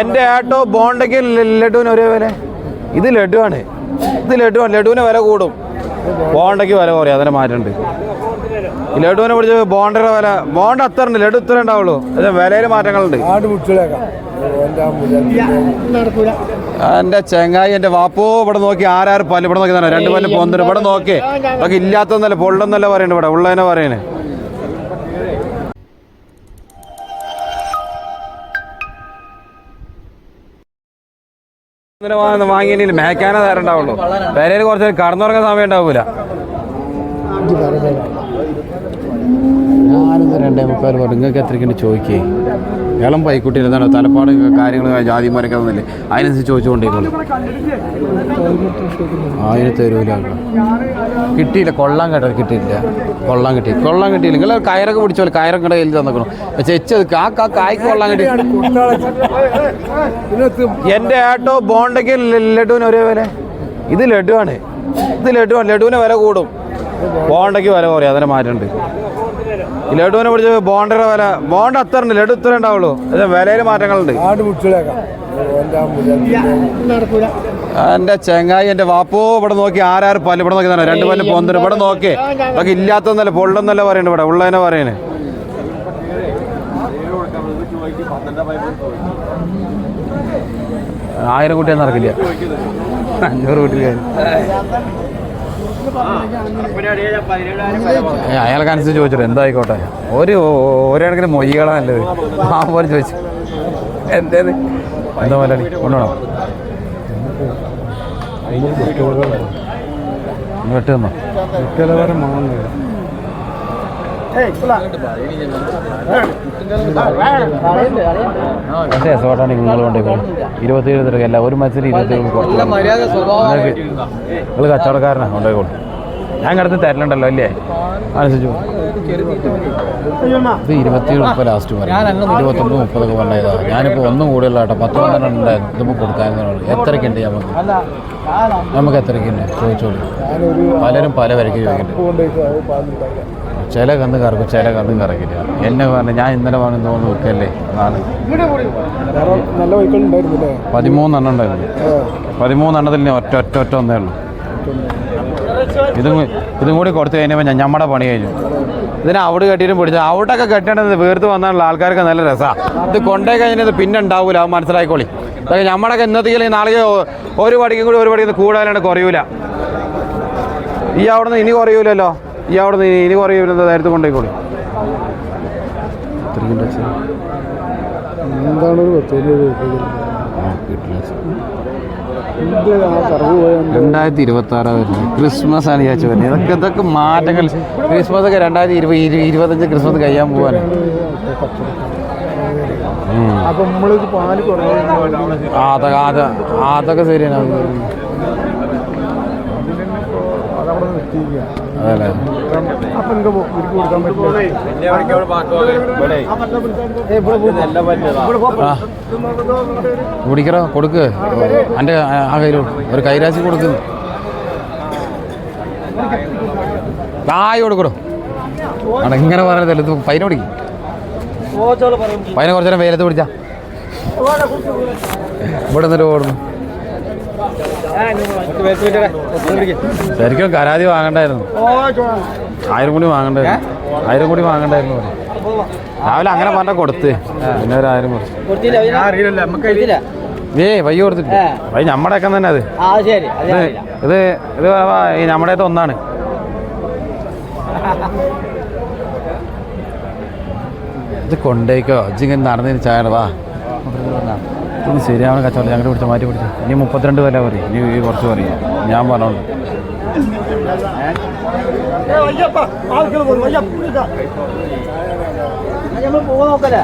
എന്റെ ആട്ടോ ബോണ്ടയ്ക്ക് ലഡുവിന് ഒരേ വില. ഇത് ആണ് ഇത് ലഡുവാണ് ലഡുവിന് വില കൂടും. ബോണ്ടയ്ക്ക് വില കുറയും. അതിനെ മാറ്റമുണ്ട് ഈ ലഡുവിനെ പിടിച്ച് ബോണ്ടയുടെ വില. ബോണ്ട അത്ര ഉണ്ട്. ലഡു ഇത്ര ഉണ്ടാവുള്ളൂ. അത് വിലയിൽ മാറ്റങ്ങളുണ്ട്. എന്റെ ചെങ്ങായി എന്റെ വാപ്പോ ഇവിടെ നോക്കി ആരാറ് പല്ല്? ഇവിടെ നോക്കി തന്നെ. രണ്ട് പല്ല് പോന്നിട്ട് ഇവിടെ നോക്കി. അതൊക്കെ ഇല്ലാത്തന്നല്ല പൊള്ളന്നല്ല പറയുന്നത് ഇവിടെ. ഉള്ളതിനെ പറയുന്നത് വാങ്ങിയില്ല മേക്കാനേ നേരം ഉണ്ടാവുള്ളൂ വിലയിൽ കുറച്ച് കടന്നുറങ്ങാൻ സമയം ഉണ്ടാവൂല. ഞാനൊന്ന് രണ്ടേ മുക്കാൽ നിങ്ങൾക്ക് എത്രയ്ക്കുണ്ട് ചോദിക്കേ. ഇളം പൈക്കുട്ടി എന്താണ് തലപ്പാട് കാര്യങ്ങൾ ജാതി മരക്കുന്നല്ലേ അതിനനുസരിച്ച് ചോദിച്ചുകൊണ്ടിരിക്കുന്നു. ആയിരത്തി തരൂല കിട്ടിയില്ല കൊള്ളാൻ കേട്ടോ കിട്ടിയില്ല. കൊള്ളാൻ കിട്ടി കൊള്ളാൻ കിട്ടിയില്ല. നിങ്ങൾ കയറൊക്കെ പിടിച്ചോളൂ കയറൊക്കെ കയ്യിൽ തന്നിക്കണം. എച്ചത് ആ കായ്ക്ക് കൊള്ളാൻ കിട്ടി. എന്റെ ആട്ടോ ബോണ്ടയ്ക്ക് ലഡുവിന് ഒരേ വില. ഇത് ലഡുവാണ്. ഇത് ലഡുവാണ് ലഡുവിന് വില കൂടും. ബോണ്ടയ്ക്ക് വില കുറയും. അതിനെ മാറ്റമുണ്ട് ഈ ലഡുവിനെ പിടിച്ച് ബോണ്ടയുടെ വില ബോണ്ട അത്ര ഉണ്ട് ലഡു ഇത്ര ഉണ്ടാവുള്ളൂ. വിലയിൽ മാറ്റങ്ങളുണ്ട്. ആട് മുട്ടിലേക്കാം എന്റെ ചെങ്ങായി എന്റെ വാപ്പോ ഇവിടെ നോക്കി ആരാറ് പല്ല് ഇവിടെ നോക്കി തന്നെ? രണ്ട് പല്ല് പോന്നു ഇവിടെ നോക്കി. അതൊക്കെ ഇല്ലാത്തന്നല്ല പൊള്ളന്നല്ല പറയുന്നത് ഇവിടെ. ഉള്ളതിനെ പറയണേ. ആയിരം കുട്ടിയൊന്നും നടക്കില്ല. അഞ്ഞൂറ് കുട്ടി അയാൾക്കനുസരിച്ച് ചോദിച്ചിട്ട് എന്തായിക്കോട്ടെ. ഒരു ഒരു കണക്കിന് മൊയ്കളാ നല്ലത്. ആ പോലെ ചോദിച്ചു. എന്തേത്? എന്താ പോലെ കൊണ്ടുപോകണം വെട്ടുന്നോ മുട്ടിലെ മാങ്ങ. പക്ഷേ രസമായിട്ടാണ് നിങ്ങൾ കൊണ്ടുപോയി ഇരുപത്തേഴ് തിരക്ക് അല്ല ഒരു മത്സരം ഇരുപത്തേഴ് നിങ്ങൾ കച്ചവടക്കാരനാ? കൊണ്ടുപോയിക്കോളൂ ഞാൻ കിടന്ന് തരലുണ്ടല്ലോ അല്ലേ? ആലോചിച്ചു ഇത് ഇരുപത്തിയേഴ് മുപ്പത് ലാസ്റ്റ് പറയും ഇരുപത്തൊമ്പത് മുപ്പതൊക്കെ പറഞ്ഞതാ ഞാനിപ്പോൾ ഒന്നും കൂടുതൽ കേട്ടോ പത്ത് പന്ത്രണ്ട് ഉണ്ടായിരുന്നു ഇതിപ്പോൾ കൊടുക്കാമെന്നുള്ളൂ എത്രയ്ക്കുണ്ട് നമുക്ക്? നമുക്ക് എത്രയ്ക്കുണ്ട് ചോദിച്ചോളൂ. പലരും പല വരയ്ക്ക് ചോദിക്കുന്നുണ്ട് ചില കന്ന് കറക്കും ചില കന്നും കറക്കില്ല എന്നെ പറഞ്ഞു ഞാൻ ഇന്നലെ വാങ്ങുന്ന തോന്നുന്നു വെക്കല്ലേ? നാല് പതിമൂന്നെണ്ണം ഉണ്ടായിരുന്നു. പതിമൂന്നെണ്ണത്തിൽ ഒറ്റ ഒറ്റ ഒറ്റ ഒന്നേ ഉള്ളൂ. ഇതും ഇതും കൂടി കൊടുത്തു കഴിഞ്ഞപ്പോൾ ഞാൻ നമ്മുടെ പണി കഴിഞ്ഞു. ഇതിനെ അവിടെ കെട്ടിയിട്ടും പിടിച്ചു അവിടെയൊക്കെ കെട്ടേണ്ടത് വീർത്ത് വന്നുള്ള ആൾക്കാർക്ക് നല്ല രസമാണ് ഇത് കൊണ്ടേ കഴിഞ്ഞത് പിന്നെ ഉണ്ടാവില്ല അത് മനസ്സിലായിക്കോളി. അതൊക്കെ നമ്മുടെയൊക്കെ ഇന്നത്തേക്ക് നാളെ ഒരു പടിക്കും കൂടി ഒരു പടിക്കും കൂടുതലാണ്ട് കുറയൂല. ഈ അവിടുന്ന് ഇനി കുറയൂലല്ലോ? ഈ അവിടെ ഇനി- ഇനി കുറയൂലെന്ന് നേരത്തെ കൊണ്ടേക്കോളി എന്താണ് ഒരു രണ്ടായിരത്തി ഇരുപത്തി ആറാ വരുന്നത്. ക്രിസ്മസ് ആണ് ചേച്ചി വരുന്നത്. ഇതൊക്കെ ഇതൊക്കെ മാറ്റങ്ങൾ. ക്രിസ്മസ് ഒക്കെ രണ്ടായിരത്തി ഇരുപത് ഇരു- ഇരുപത്തഞ്ച് ക്രിസ്മസ് കഴിയാൻ പോവാൻ ഉം. അപ്പൊ നമ്മളിത് പാൽ കുറഞ്ഞു ആ അതൊക്കെ അതൊക്കെ ശരിയാണ്. അതല്ലേ? കുടിക്കറോ കൊടുക്ക്. എന്റെ ആ കയ്യിൽ ഒരു കൈരാശി കൊടുക്ക്. തായ് കൊടുക്കടോ. അവിടെ ഇങ്ങനെ പറയുന്നത് ഇത് പൈന പിടിക്കും പൈന കുറച്ചു നേരം വെയിലത്ത് പിടിച്ചാ. ഇവിടെ നിന്നിട്ട് ഓടുന്നു. ശരിക്കും കരാതി വാങ്ങണ്ടായിരുന്നു. ആയിരം കൂടി വാങ്ങണ്ടായിരുന്നു. ആയിരം കൂടി വാങ്ങണ്ടായിരുന്നു രാവിലെ അങ്ങനെ പറഞ്ഞ കൊടുത്ത്. പിന്നെ ഒരു ആയിരം കൊടുത്തു. ഏ വയ്യ കൊടുത്തിട്ട്. വൈ നമ്മുടെ ഒക്കെ തന്നെ അത്. ആ ശരി. ഇത് ഇത് ഇത് വാ, ഈ നമ്മുടെ ഒന്നാണ്. ഇത് കൊണ്ടേക്കോ. ഇജിങ്ങനെ നടന്നതിന് ചായ വാ. ഇത് ശരിയാവണ കച്ചവടം ഞങ്ങൾ പിടിച്ച മാറ്റി പിടിച്ചു ഇനി മുപ്പത്തിരണ്ട് വില പറയും ഇനി ഈ കുറച്ച് പറയും ഞാൻ പറഞ്ഞോണ്ട് നോക്കല്ലേ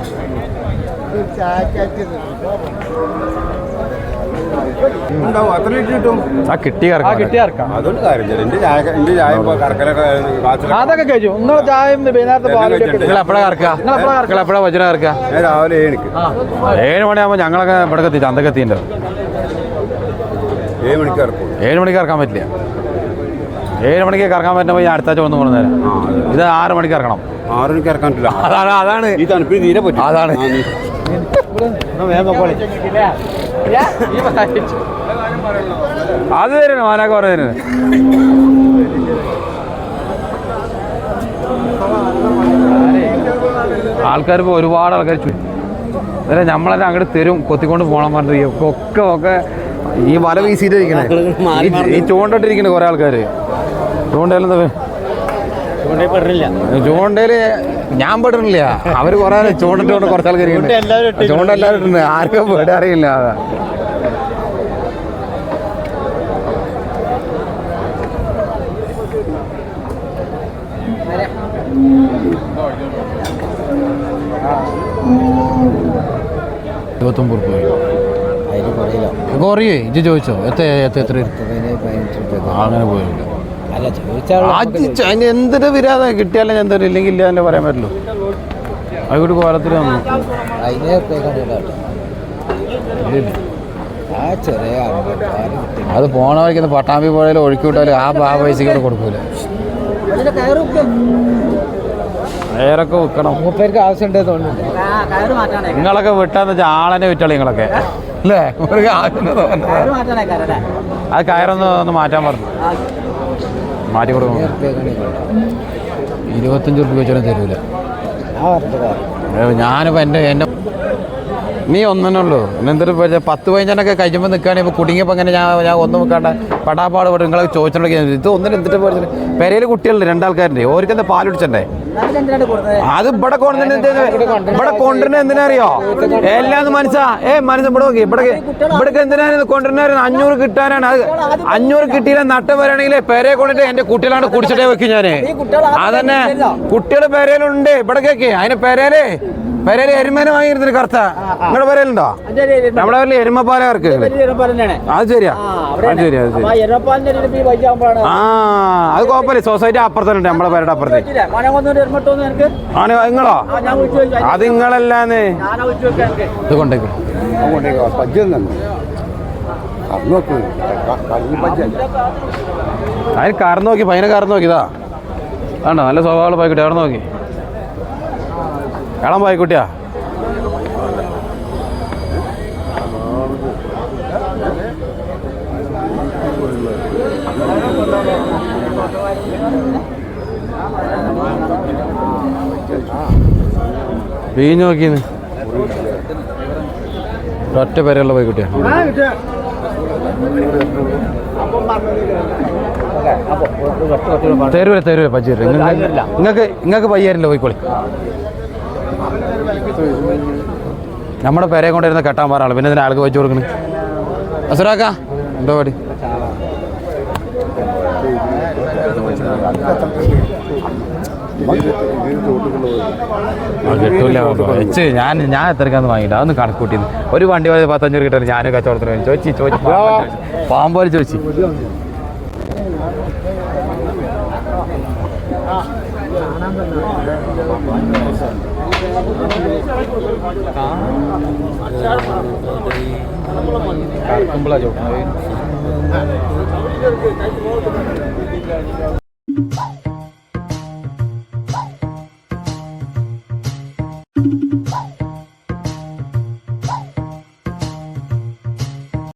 ഉണ്ടാവും. അത്ര ലിറ്റർ കിട്ടും. ആ കിട്ടി കറക്കാം അതുകൊണ്ട് കാര്യമില്ല. എന്റെ ചായ എന്റെ ചായ ഇപ്പൊ കറക്കലൊക്കെ കാച്ചിലൊക്കെ അതൊക്കെ കഴിച്ചു. ഇന്നലെ ചായയും വൈകുന്നേരത്തെ പാലൊക്കെ നിങ്ങൾ എപ്പോഴാ കറക്കുക നിങ്ങൾ എപ്പോഴാ വജ്ര കറക്കുക ഞാൻ രാവിലെ ഏണിക്ക് ഏഴ് മണിയാകുമ്പോൾ ഞങ്ങളൊക്കെ ഇവിടെ എത്തി ചന്തക്ക് എത്തിയിട്ടുണ്ടോ? ഏഴ് മണിക്ക് ഇറക്കും ഏഴ് മണിക്ക് ഇറക്കാൻ പറ്റില്ല. ഏഴ് മണിക്ക് കറക്കാൻ പറ്റുമ്പോൾ ഞാൻ അടുത്ത ആഴ്ച വന്ന് കൊണ്ടുവന്നേരം ഇത് ആറ് മണിക്ക് ഇറക്കണം ആറ് മണിക്ക് ഇറക്കാൻ പറ്റില്ല. അതാണ് അതാണ്. ഈ തണുപ്പിന് തീരെ പറ്റും അതാണ്. അത് തരുന്നു മാനാക്ക് പറഞ്ഞു ആൾക്കാർ ഇപ്പോൾ ഒരുപാട് ആൾക്കാർ ചുറ്റും അതെ നമ്മളെല്ലാം അങ്ങോട്ട് തരും കൊത്തിക്കൊണ്ട് പോകണം പറഞ്ഞിട്ട് ഒക്കെ ഒക്കെ ഈ വല വീശിയിട്ടിരിക്കണേ. ഈ ചൂണ്ടിട്ടിരിക്കണേ കുറേ ആൾക്കാർ ചൂണ്ടയിലെന്താ ചൂണ്ടയിൽ ഞാൻ പെടുന്നില്ല. അവർ കൊറേ ചൂണ്ടിട്ട് കുറച്ച് ആൾക്കാർ ചൂണ്ട എല്ലാവരും ഇട്ടുണ്ട് ആർക്കും പേടി അറിയില്ല. അതാ ഇരുപത്തൊമ്പത് കുറയേ? ഇജ്ജ് ചോദിച്ചോ. എത്ര എത്ര എത്ര? അങ്ങനെ പോയില്ല. അല്ല ചോദിച്ചാൽ അതിന് എന്തൊരു വിരാതെ കിട്ടിയാലും ഞാൻ തരും ഇല്ലെങ്കിൽ ഇല്ല എന്നെ പറയാൻ പറ്റുള്ളൂ അതുകൊണ്ട് കോലത്തിൽ വന്നു. അത് പോണ വഴിക്കുന്ന പട്ടാമ്പി പുഴയിൽ ഒഴുക്കി വിട്ടാലും ആ ആ പൈസക്ക് കൂടെ കൊടുക്കൂല. കയറൊക്കെ വിൽക്കണം മൂപ്പേർക്ക് ആവശ്യമുണ്ട് തോന്നുന്നുണ്ട്. നിങ്ങളൊക്കെ വിട്ടാന്ന് വെച്ചാൽ ആളെന്നെ വിറ്റളി നിങ്ങളൊക്കെ. അല്ലേ? ഒരു ആവശ്യം. അത് കയറൊന്ന് ഒന്ന് മാറ്റാൻ പറഞ്ഞു. മാറ്റി ഇരുപത്തഞ്ച് റുപ്യ വെച്ചാലും തരൂല. ഞാനിപ്പോ എന്റെ എന്റെ ഞാനിപ്പോൾ എന്റെ എന്റെ നീ ഒന്നിനുള്ളൂ. എന്തൊരു പത്ത് പതിനഞ്ചെണ്ണൊക്കെ കഴിയുമ്പോൾ നിൽക്കുകയാണെങ്കിൽ ഇപ്പോൾ കുടുങ്ങിയപ്പോൾ അങ്ങനെ ഞാൻ ഞാൻ ഒന്നും നിൽക്കാണ്ട് പടാപാട് പോയിട്ട് നിങ്ങളെ ചോദിച്ചിട്ടുണ്ടെങ്കിൽ ഇത് ഒന്നിനും എന്തിട്ട് പോയിട്ട് പെരയിൽ കുട്ടികളുണ്ട് രണ്ടാൾക്കാരുണ്ട്. ഓർക്ക് എന്താ പാൽ കുടിച്ചണ്ടേ? അത് ഇവിടെ കൊണ്ടുവരുന്ന ഇവിടെ കൊണ്ടുവരുന്ന എന്തിനറിയോ എല്ലാം മനസ്സാ. ഏ മനസ്സ് ഇവിടെ നോക്കി. ഇവിടെ ഇവിടെ എന്തിനാണ് കൊണ്ടുവരുന്ന അഞ്ഞൂറ് കിട്ടാനാണ്. അത് അഞ്ഞൂറ് കിട്ടിയില്ല നട്ട വരാണെങ്കിൽ പെരയെ കൊണ്ടിട്ട് എന്റെ കുട്ടികളാണ് കുടിച്ചിട്ടേ വെക്കും ഞാൻ. അതന്നെ. കുട്ടികൾ പെരയിലുണ്ട് ഇവിടെ കേക്ക് അതിന് പെരയിൽ പെരയിൽ എരുമേനെ വാങ്ങിയിരുന്നില്ല കറുത്ത? നിങ്ങളുടെ പെരയിലുണ്ടോ നമ്മുടെ പേരിൽ എരുമപ്പാല കറക്ക് അത് ശരിയാ. അത് ശരിയാ അത് ശരി ആ അത് കുഴപ്പമില്ല. സൊസൈറ്റി അപ്പുറത്തുണ്ട് നമ്മളെ പേരുടെ അപ്പുറത്ത്. ആണ് നിങ്ങളോ? അത് നിങ്ങളല്ലാന്ന്. ഇത് കൊണ്ടേക്കോ. പജ്ജം തന്നെ. അതിന് കറന്നു നോക്കി പയ്യനെ കറന്നു നോക്കിയതാ ആണോ നല്ല സ്വഭാവമുള്ള പായിക്കുട്ടി അവിടെ നോക്കി. കളം കുട്ടിയാ. വീഞ്ഞ് നോക്കിന്ന്. ഒറ്റ പേരുള്ള പായിക്കുട്ടിയാ തരൂര പച്ചി തരും നിങ്ങൾക്ക് നിങ്ങൾക്ക് പയ്യാരില്ല പോയിക്കോളി. നമ്മുടെ പേരെ കൊണ്ടിരുന്ന കെട്ടാൻ പാറാണ് പിന്നെ ഇതിന് ആൾക്ക് വെച്ചു കൊടുക്കണേ. അസുരാക്ക എന്തോ പാടി കിട്ടൂല. വെച്ച് ഞാൻ ഞാൻ എത്രക്കാന്ന് വാങ്ങിട്ട് അതൊന്ന് കണക്കൂട്ടി ഒരു വണ്ടി പോലെ പത്തഞ്ഞൂറ് കിട്ടില്ല ഞാനും കച്ചവടത്തിന് വേണ്ടി ചോദിച്ചു ചോദിച്ചു പാമ്പോലെ ചോദിച്ചു. കറക്കുമ്പോഴാ ചോദിക്കുന്നത്